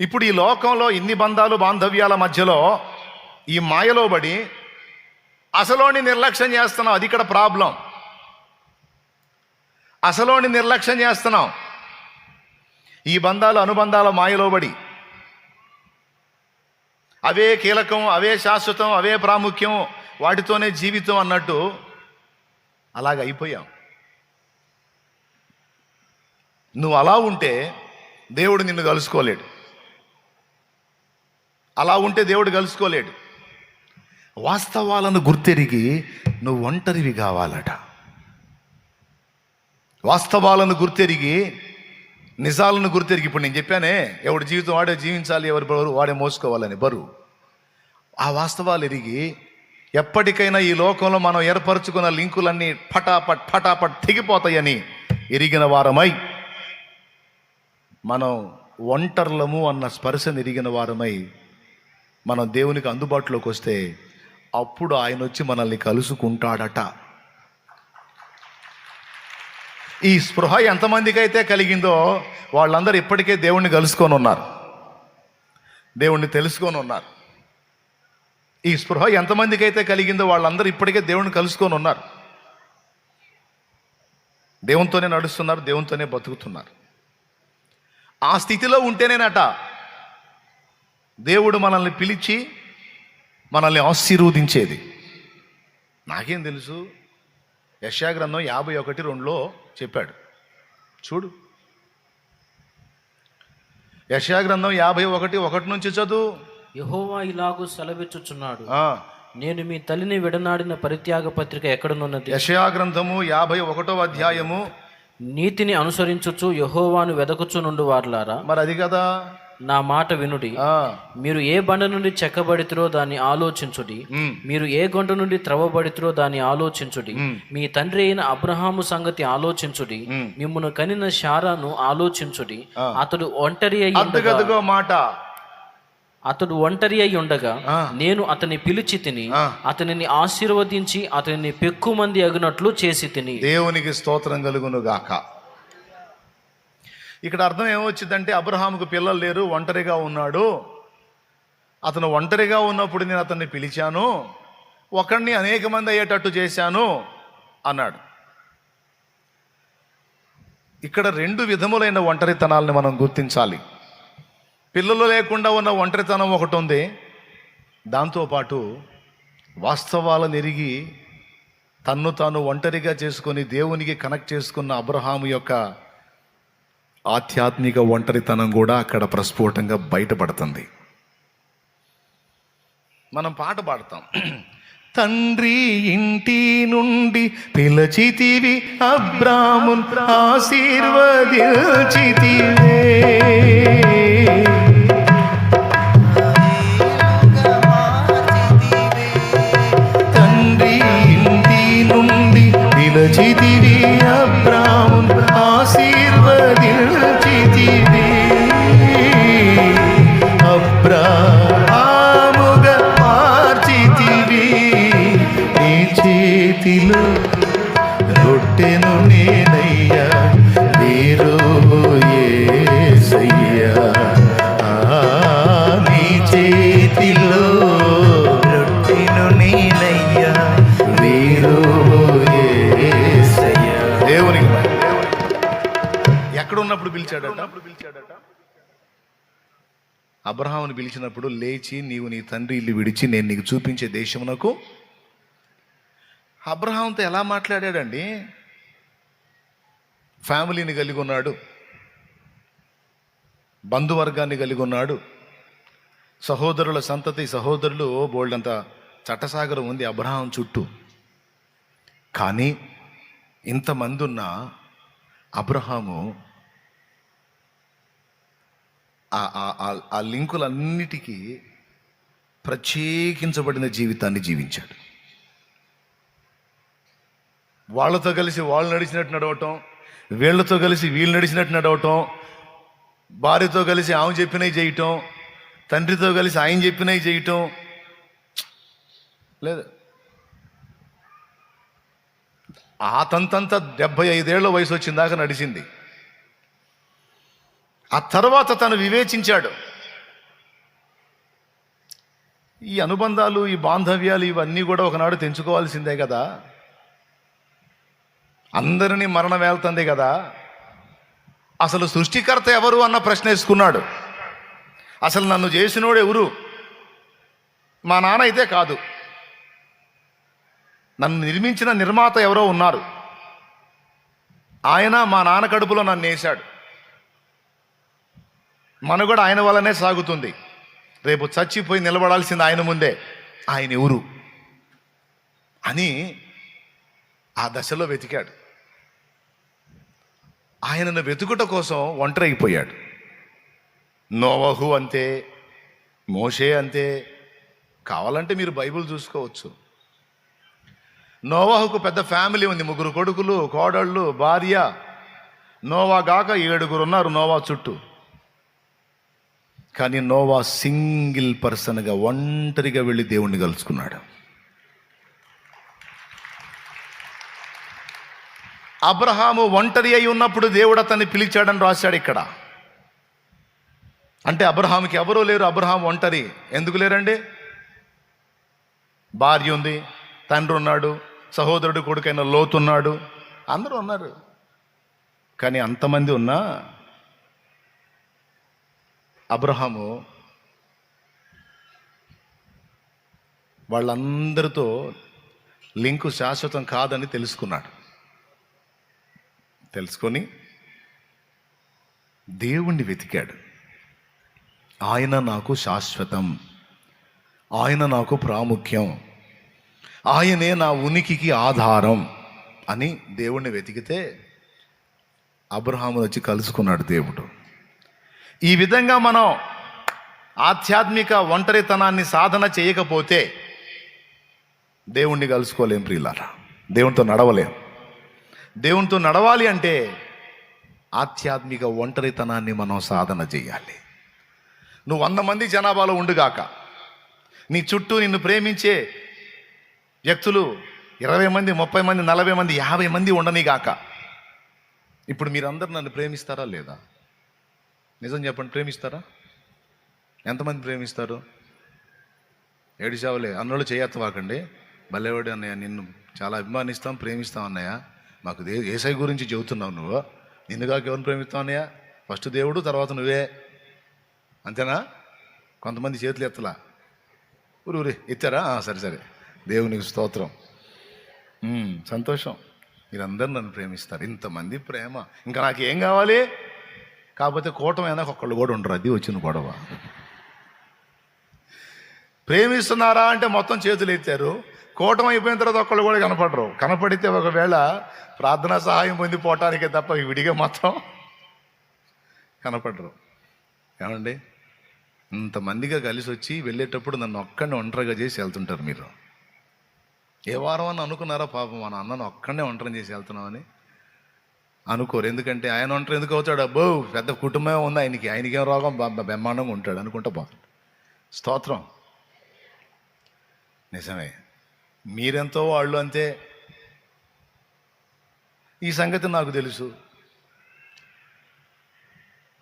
ఇప్పుడు ఈ లోకంలో ఇన్ని బంధాలు బాంధవ్యాల మధ్యలో ఈ మాయలో పడి అసలోని నిర్లక్ష్యం చేస్తున్నాం అది ఇక్కడ ప్రాబ్లం. అసలోని నిర్లక్ష్యం చేస్తున్నాం ఈ బంధాలు అనుబంధాల మాయలో పడి అవే కీలకం అవే శాశ్వతం అవే ప్రాముఖ్యం వాటితోనే జీవితం అన్నట్టు అలాగ అయిపోయాం. నువ్వు అలా ఉంటే దేవుడు నిన్ను కలుసుకోలేడు. అలా ఉంటే దేవుడు కలుసుకోలేడు. వాస్తవాలను గుర్తెరిగి నువ్వు ఒంటరివి కావాలట. వాస్తవాలను గుర్తెరిగి నిజాలను గుర్తెరిగి ఇప్పుడు నేను చెప్పానే ఎవడి జీవితం వాడే జీవించాలి ఎవరి బరువు వాడే మోసుకోవాలని బరువు. ఆ వాస్తవాలు ఎరిగి ఎప్పటికైనా ఈ లోకంలో మనం ఏర్పరచుకున్న లింకులన్నీ ఫటాపట్ ఫటాపట్ తెగిపోతాయని ఎరిగిన వారమై మనం ఒంటర్లము అన్న స్పర్శను ఎరిగిన వారమై మనం దేవునికి అందుబాటులోకి వస్తే అప్పుడు ఆయన వచ్చి మనల్ని కలుసుకుంటాడట. ఈ స్పృహ ఎంతమందికి అయితే కలిగిందో వాళ్ళందరూ ఇప్పటికే దేవుణ్ణి కలుసుకొని ఉన్నారు దేవుణ్ణి తెలుసుకొని ఉన్నారు ఈ స్పృహ ఎంతమందికి అయితే కలిగిందో వాళ్ళందరూ ఇప్పటికే దేవుణ్ణి కలుసుకొని ఉన్నారు దేవునితోనే నడుస్తున్నారు దేవునితోనే బతుకుతున్నారు. ఆ స్థితిలో ఉంటేనేనట దేవుడు మనల్ని పిలిచి మనల్ని ఆశీర్వదించేది. నాకేం తెలుసు? యశాగ్రంథం యాభై ఒకటి రెండులో చెప్పాడు. చూడు. యశాగ్రంథం యాభై ఒకటి ఒకటి నుంచి చదువు. యహోవా ఇలాగూ సెలవిచ్చుచున్నాడు. నేను మీ తల్లిని విడనాడిన పరిత్యాగ పత్రిక ఎక్కడనున్నది? యెషయా యాభై ఒకటో అధ్యాయము. నీతిని అనుసరించుచు యహోవాను వెదకుచు నుండి వార్లారా. మరి అది కదా? నా మాట వినుడి. మీరు ఏ బండ నుండి చెక్కబడితిరో దాన్ని ఆలోచించుడి. మీరు ఏ గొంట నుండి త్రవ్వబడితిరో దాన్ని ఆలోచించుడి. మీ తండ్రి అయిన అబ్రహాము సంగతి ఆలోచించుడి. ఉమ్. మిమ్మును కనిన శారాను ఆలోచించుడి. అతడు ఒంటరి అయి ఉండగా అద్దగదుగో మాట. అతడు ఒంటరి అయి ఉండగా. నేను అతని పిలిచి తిని. అతనిని ఆశీర్వదించి అతనిని పెక్కు మంది అగినట్లు చేసి తిని. దేవునికి స్తోత్రం కలుగును గాక ఇక్కడ అర్థం ఏమొచ్చిందంటే అబ్రహాముకు పిల్లలు లేరు ఒంటరిగా ఉన్నాడు. అతను ఒంటరిగా ఉన్నప్పుడు నేను అతన్ని పిలిచాను. ఒకడిని అనేక మంది అయ్యేటట్టు చేశాను అన్నాడు. ఇక్కడ రెండు విధములైన ఒంటరితనాల్ని మనం గుర్తించాలి. పిల్లలు లేకుండా ఉన్న ఒంటరితనం ఒకటి ఉంది. దాంతోపాటు వాస్తవాలను ఎరిగి తన్ను తాను ఒంటరిగా చేసుకొని దేవునికి కనెక్ట్ చేసుకున్న అబ్రహాము యొక్క ఆధ్యాత్మిక ఒంటరితనం కూడా అక్కడ ప్రస్ఫుటంగా బయటపడుతుంది. మనం పాట పాడతాం. తండ్రి ఇంటి నుండి పిలచితివి అబ్రామున్ ఆశీర్వదించితివే. తండ్రి ఇంటి నుండి పిలచితివి చేతిలో రొట్టెను నేనయ్యా మీరు యేసయ్యా నీ చేతిలో రొట్టెను నేనయ్యా మీరు యేసయ్యా దేవునికి మహిమ. ఎక్కడ ఉన్నప్పుడు పిలిచాడట పిలిచాడట? అబ్రహాముని పిలిచినప్పుడు లేచి నీవు నీ తండ్రి ఇల్లు విడిచి నేను నీకు చూపించే దేశమునకు అబ్రహాంతో ఎలా మాట్లాడాడండి? ఫ్యామిలీని కలిగి ఉన్నాడు బంధువర్గాన్ని కలిగి ఉన్నాడు సహోదరుల సంతతి సహోదరులు బోల్డంత చట్టసాగరం ఉంది అబ్రహాం చుట్టూ. కానీ ఇంతమంది ఉన్న అబ్రహాము ఆ- ఆ- ఆ- ఆ లింకులన్నిటికీ ప్రత్యేకించబడిన జీవితాన్ని జీవించాడు. వాళ్ళతో కలిసి వాళ్ళు నడిచినట్టు నడవటం వీళ్ళతో కలిసి వీళ్ళు నడిచినట్టు నడవటం భార్యతో కలిసి ఆమె చెప్పినవి చేయటం తండ్రితో కలిసి ఆయన చెప్పినవి చేయటం లేదు. ఆ తంతంతా డెబ్బై ఐదేళ్ళ వయసు వచ్చిన దాకా నడిచింది. ఆ తర్వాత తను వివేచించాడు. ఈ అనుబంధాలు ఈ బాంధవ్యాలు ఇవన్నీ కూడా ఒకనాడు తెంచుకోవాల్సిందే కదా. అందరినీ మరణం వెళ్తుంది కదా. అసలు సృష్టికర్త ఎవరు అన్న ప్రశ్న వేసుకున్నాడు. అసలు నన్ను చేసినోడు ఎవరు? మా నాన్న అయితే కాదు. నన్ను నిర్మించిన నిర్మాత ఎవరో ఉన్నారు. ఆయన మా నాన్న కడుపులో నన్ను వేశాడు. మనుగడ ఆయన వల్లనే సాగుతుంది. రేపు చచ్చిపోయి నిలబడాల్సింది ఆయన ముందే. ఆయన ఎవరు? అని ఆ దశలో వెతికాడు. ఆయనను వెతుకుట కోసం ఒంటరైపోయాడు. నోవహు అంతే మోషే అంతే కావాలంటే మీరు బైబిల్ చూసుకోవచ్చు. నోవాహుకు పెద్ద ఫ్యామిలీ ఉంది ముగ్గురు కొడుకులు కోడళ్ళు భార్య. నోవా గాక ఏడుగురు ఉన్నారు నోవా చుట్టూ. కానీ నోవా సింగిల్ పర్సన్గా ఒంటరిగా వెళ్ళి దేవుణ్ణి కలుసుకున్నాడు. అబ్రహాము ఒంటరి అయి ఉన్నప్పుడు దేవుడు అతన్ని పిలిచాడని రాశాడు ఇక్కడ. అంటే అబ్రహాముకి ఎవరూ లేరు అబ్రహాం ఒంటరి. ఎందుకు లేరండి? భార్య ఉంది తండ్రి ఉన్నాడు సహోదరుడు కొడుకైన లోతున్నాడు అందరూ ఉన్నారు. కానీ అంతమంది ఉన్నా అబ్రహాము వాళ్ళందరితో లింకు శాశ్వతం కాదని తెలుసుకున్నాడు. తెలుసుకొని దేవుణ్ణి వెతికాడు. ఆయన నాకు శాశ్వతం. ఆయన నాకు ప్రాముఖ్యం. ఆయనే నా ఉనికికి ఆధారం అని దేవుణ్ణి వెతికితే అబ్రహామును వచ్చి కలుసుకున్నాడు దేవుడు. ఈ విధంగా మనం ఆధ్యాత్మిక ఒంటరితనాన్ని సాధన చేయకపోతే దేవుణ్ణి కలుసుకోలేం ప్రియులారా. దేవునితో నడవలేం. దేవునితో నడవాలి అంటే ఆధ్యాత్మిక ఒంటరితనాన్ని మనం సాధన చేయాలి. నువ్వు వంద మంది జనాభాలో ఉండుగాక నీ చుట్టూ నిన్ను ప్రేమించే వ్యక్తులు ఇరవై మంది ముప్పై మంది నలభై మంది యాభై మంది ఉండనిగాక ఇప్పుడు మీరందరూ నన్ను ప్రేమిస్తారా లేదా? నిజం చెప్పండి ప్రేమిస్తారా? ఎంతమంది ప్రేమిస్తారు? ఏడిచావులే అన్నోళ్ళు చేయత్తవాకండి. భలేవాడు అన్నయ్య నిన్ను చాలా అభిమానిస్తాం ప్రేమిస్తాం అన్నయ్య. మాకు దే ఏసై గురించి చెబుతున్నావు నువ్వు. నిన్నుగా ఎవరిని ప్రేమిస్తావు ఫస్ట్ దేవుడు తర్వాత నువ్వే. అంతేనా? కొంతమంది చేతులు ఎత్తలా. ఊరు ఊరి ఎత్తారా? సరే సరే. దేవునికి స్తోత్రం. సంతోషం. మీరందరూ నన్ను ప్రేమిస్తారు. ఇంతమంది ప్రేమ. ఇంకా నాకు ఏం కావాలి? కాకపోతే కూటమి అయినా ఒక్కళ్ళు కూడా ఉండరు. అది వచ్చిన గొడవ. ప్రేమిస్తున్నారా అంటే మొత్తం చేతులు ఎత్తారు. కూటమి అయిపోయిన తర్వాత ఒక్కళ్ళు కూడా కనపడరు. కనపడితే ఒకవేళ ప్రార్థనా సహాయం పొందిపోవటానికే తప్ప విడిగా మొత్తం కనపడరు. ఏమండి? ఇంతమందిగా కలిసి వచ్చి వెళ్ళేటప్పుడు నన్ను ఒక్కడిని ఒంటరిగా చేసి వెళ్తుంటారు మీరు. ఏ వారం అని అనుకున్నారా పాపం? మన అన్నను ఒక్కడనే ఒంటరిని చేసి వెళ్తున్నామని. అనుకోరు. ఎందుకంటే ఆయన ఒంటరి ఎందుకు అవుతాడు? అబ్బో పెద్ద కుటుంబమే ఉంది. ఆయనకి ఆయనకేం రోగం? బ- బ్రహ్మాండంగా ఉంటాడు అనుకుంటా బాగుంటుంది స్తోత్రం. నిజమే. మీరెంతో వాళ్ళు అంతే ఈ సంగతి నాకు తెలుసు.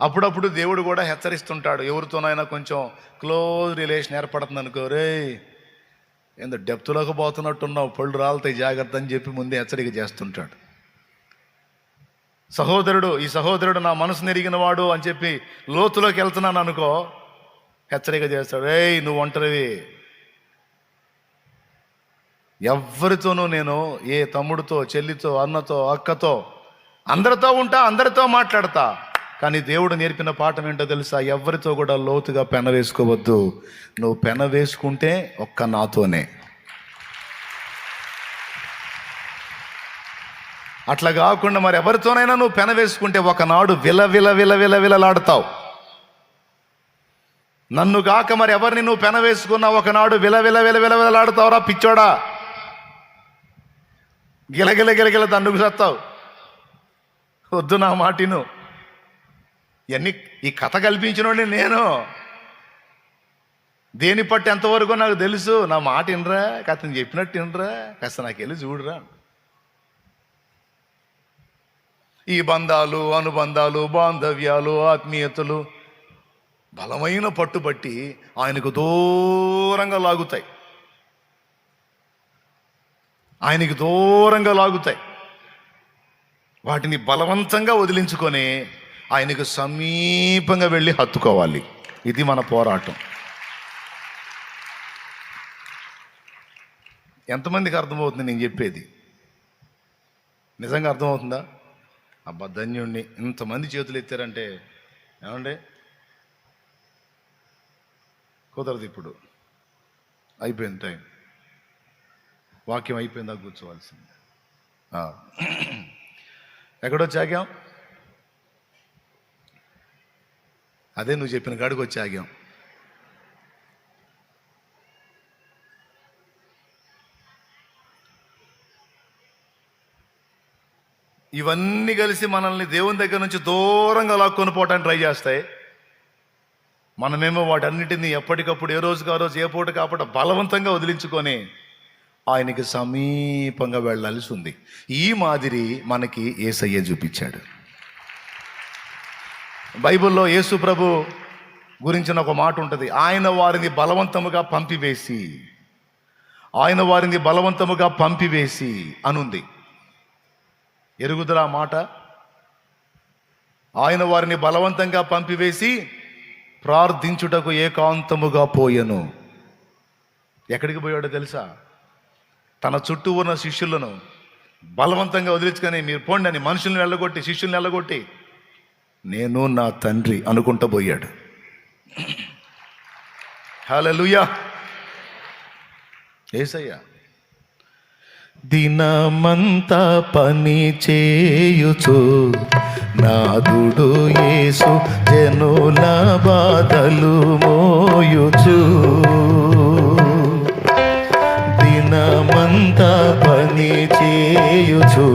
అప్పుడప్పుడు దేవుడు కూడా హెచ్చరిస్తుంటాడు. ఎవరితోనైనా కొంచెం క్లోజ్ రిలేషన్ ఏర్పడుతుంది అనుకో రే ఏందో డెప్త్లోకి పోతున్నట్టున్నావు పళ్ళు రాలుతాయి జాగ్రత్త అని చెప్పి ముందే హెచ్చరిక చేస్తుంటాడు. సహోదరుడు ఈ సహోదరుడు నా మనసు నెరిగిన వాడు అని చెప్పి లోతులోకి వెళ్తున్నాను అనుకో హెచ్చరిక చేస్తాడు రే నువ్వు ఒంటరివి. ఎవరితోనూ నేను ఏ తమ్ముడితో చెల్లితో అన్నతో అక్కతో అందరితో ఉంటా అందరితో మాట్లాడతా. కానీ దేవుడు నేర్పిన పాఠం ఏంటో తెలుసా? ఎవరితో కూడా లోతుగా పెన వేసుకోవద్దు. నువ్వు పెన వేసుకుంటే ఒక్క నాతోనే. అట్లా కాకుండా మరి ఎవరితోనైనా నువ్వు పెన వేసుకుంటే ఒకనాడు విల విల విల విల విలలాడతావు. నన్ను కాక మరి ఎవరిని నువ్వు పెన వేసుకున్నా ఒకనాడు విల విల విల విల విలలాడతావురా పిచ్చోడా? గిలగిల గిలగిల దండుకు సత్తావు. వద్దు నా మాటిను. ఇవన్నీ ఈ కథ కల్పించినోడిని నేను. దేని పట్టి ఎంతవరకు నాకు తెలుసు? నా మాట వినరా కాస్త చెప్పినట్టు వినరా కాస్త నాకు వెళ్ళి చూడరా. ఈ బంధాలు అనుబంధాలు బాంధవ్యాలు ఆత్మీయతలు బలమైన పట్టుబట్టి ఆయనకు దూరంగా లాగుతాయి. ఆయనకి దూరంగా లాగుతాయి. వాటిని బలవంతంగా వదిలించుకొని ఆయనకు సమీపంగా వెళ్ళి హత్తుకోవాలి. ఇది మన పోరాటం. ఎంతమందికి అర్థమవుతుంది నేను చెప్పేది? నిజంగా అర్థమవుతుందా? అబ్బా ధన్యుణ్ణి. ఇంతమంది చేతులు ఎత్తారంటే ఏమండి? కుదరదు ఇప్పుడు. అయిపోయింది టైం. వాక్యం అయిపోయిందా కూర్చోవాల్సింది. ఆ. ఎక్కడొచ్చి ఆగాం అదే నువ్వు చెప్పిన కాడికి వచ్చి ఆగాం. ఇవన్నీ కలిసి మనల్ని దేవుని దగ్గర నుంచి దూరంగా లాక్కొని పోవటానికి ట్రై చేస్తాయి. మనమేమో వాటన్నిటిని ఎప్పటికప్పుడు ఏ రోజుకు ఆ రోజు ఏ పూట కాపట బలవంతంగా వదిలించుకొని ఆయనకి సమీపంగా వెళ్ళాల్సి ఉంది. ఈ మాదిరి మనకి ఏసయ్య చూపించాడు. బైబిల్లో యేసు ప్రభు గురించిన ఒక మాట ఉంటుంది. ఆయన వారిని బలవంతముగా పంపివేసి ఆయన వారిని బలవంతముగా పంపివేసి అనుంది. ఎరుగుదరా మాట? ఆయన వారిని బలవంతంగా పంపివేసి ప్రార్థించుటకు ఏకాంతముగా పోయెను. ఎక్కడికి పోయాడో తెలుసా? తన చుట్టూ ఉన్న శిష్యులను బలవంతంగా వదిలించుకొని మీరు పోండి అని మనుషుల్ని వెళ్ళగొట్టి శిష్యుల్ని వెళ్ళగొట్టి నేను నా తండ్రి అనుకుంటూ పోయాడు. హల్లెలూయా. ఏసయ్యా. దినమంతా పని చేయుచు నాదుడు యేసు జనుల బాధలు మోయుచు. దినమంతా పని చేయుచు.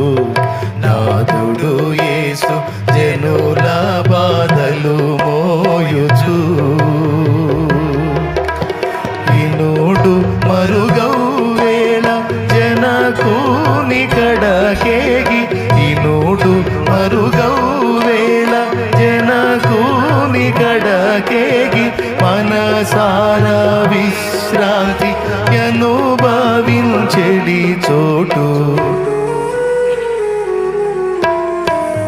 నాదుడు యేసు జనుల బాధలు మో అనుభవించెడి చోటు.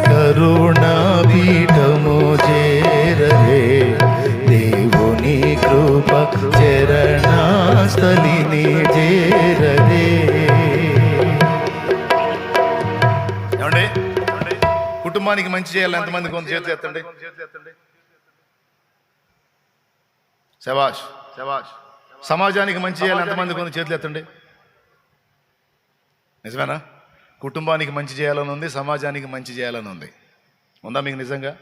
కరుణాపీఠము చేరరే దేవుని కృప చరణాస్థలిని చేరరే ఏమండి? కుటుంబానికి మంచి చేయాలి ఎంతమంది కొంత చేతులు ఎత్తండి. శబాష్ శబాష్ సమాజానికి మంచి చేయాలి ఎంతమంది కొంత చేతులు ఎత్తండి. నిజమేనా? కుటుంబానికి మంచి చేయాలని ఉంది సమాజానికి మంచి చేయాలని ఉంది. ఉందా మీకు నిజంగా?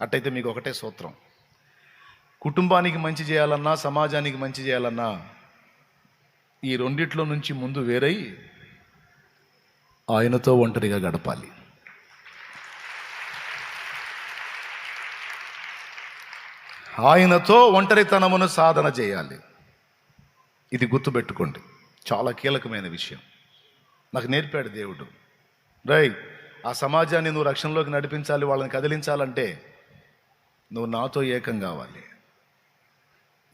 అట్టయితే మీకు ఒకటే సూత్రం. కుటుంబానికి మంచి చేయాలన్నా సమాజానికి మంచి చేయాలన్నా ఈ రెండిట్లో నుంచి ముందు వేరై ఆయనతో ఒంటరిగా గడపాలి. ఆయనతో ఒంటరితనమును సాధన చేయాలి. ఇది గుర్తుపెట్టుకోండి. చాలా కీలకమైన విషయం. నాకు నేర్పాడు దేవుడు. రై ఆ సమాజాన్ని నువ్వు రక్షణలోకి నడిపించాలి వాళ్ళని కదిలించాలంటే నువ్వు నాతో ఏకం కావాలి.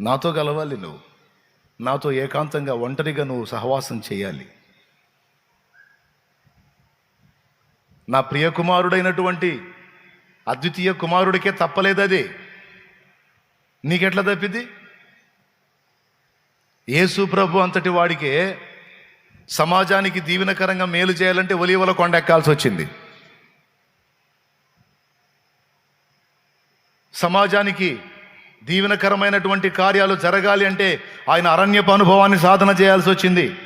నాతో కలవాలి నువ్వు. నాతో ఏకాంతంగా ఒంటరిగా నువ్వు సహవాసం చేయాలి. నా ప్రియ కుమారుడైనటువంటి అద్వితీయ కుమారుడికే తప్పలేదు అది నీకెట్లా తప్పిద్ది? యేసు ప్రభు అంతటి వాడికే సమాజానికి దీవెనకరంగా మేలు చేయాలంటే ఒలివల కొండ ఎక్కాల్సి వచ్చింది. సమాజానికి దీవెనకరమైనటువంటి కార్యాలు జరగాలి అంటే ఆయన అరణ్యపు అనుభవాన్ని సాధన చేయాల్సి వచ్చింది.